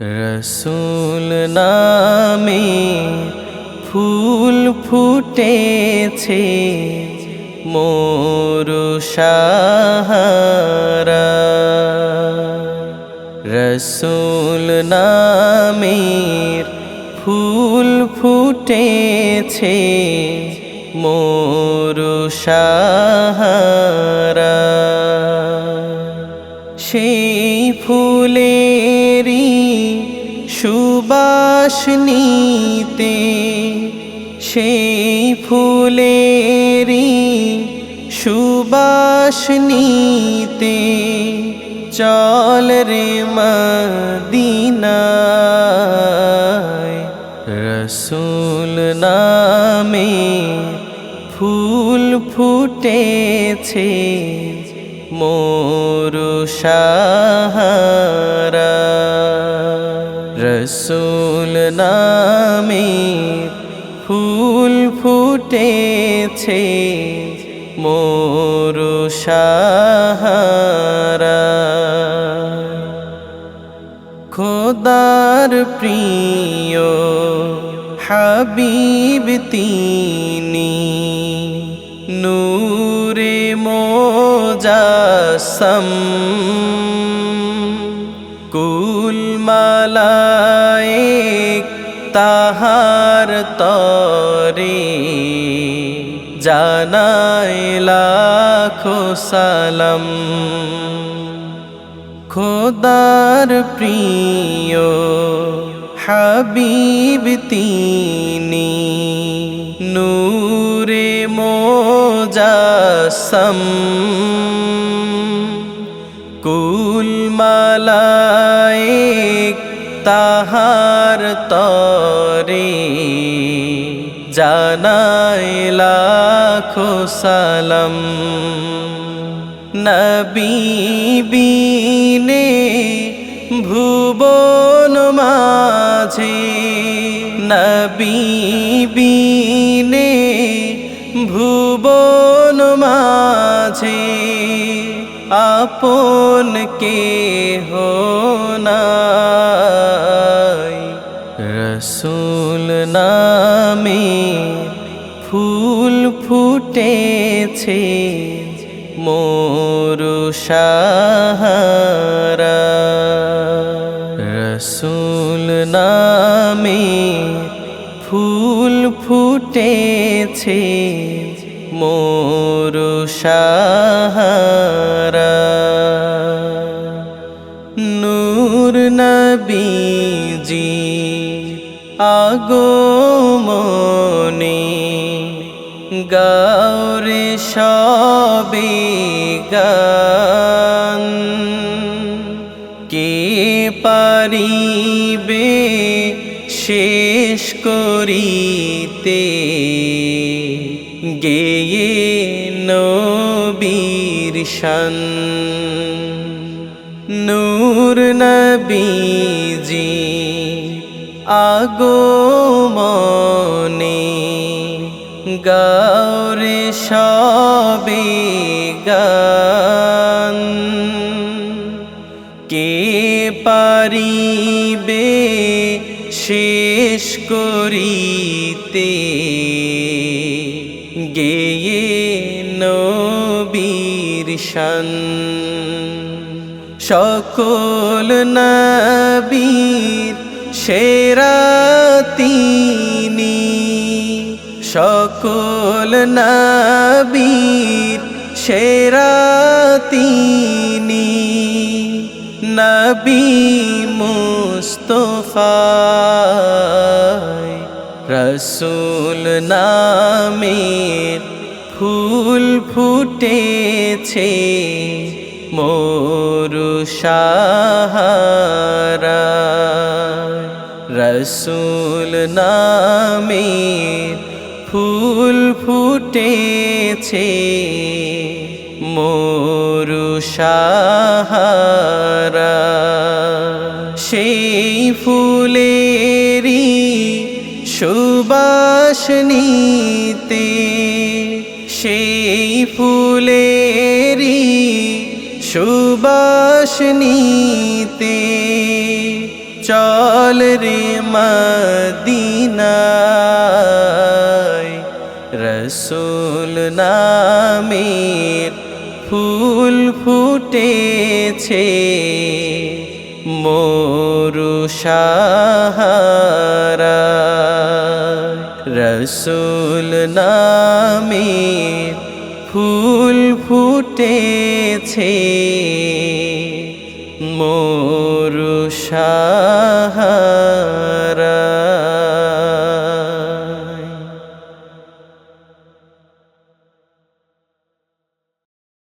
রসুল নামে ফুল ফুটেছে মোরু সাহারা। রসুল নামের ফুল ফুটেছে মোরু সাহারা। সেই ফুলেরই সুবাস নিতে সেই ফুলেরই সুবাস নিতে চল রে মদিনায়। রসুল নামে ফুল ফুটেছে মোরু সাহারা। রসুল নামে ফুল ফুটেছে মোরু খোদার প্রিয় হাবিব তিনি নূরে মোজাসম। কুল মালায়েক তাহার তরে জানাই লাখো খোদার প্রিয় হাবিব তিনি নূরে মোজাসম। কুল মালায়েক তাহার তরে জানাই লাখো সালাম। নবীবিনে ভুবন মাঝে নবীবিনে ভুবন মাঝে আপন কে রসুল নামে ফুল ফুটেছে মোরু রসুল নামে ফুল ফুটেছে মোরু নূর নবীজি আগমনে গৌরে সবে গান। কে পারিবে শেষ করিতে? গেয়ে নবীর শান। নূর নবীজি আগমনে গৌরে সবে গান। কে পারিবে শেষ করিতে? গেয়ে নবীর শান। সকল নবীর সেরা তিনি সকল নবীর সেরা তিনি নবী মুস্তফায় রসুল নামের ফুল ফুটেছে মোরু সাহারা। রসুল নামের ফুল ফুটেছে মোরু সাহারা। সেই ফুলেরই সুবাস নিতে সেই ফুলেরই সুবাস নিতে চল রে মদিনায় রসুল নামের ফুল ফুটেছে মোরু রসুল নামের ফুল ফুটেছে মোরু গরু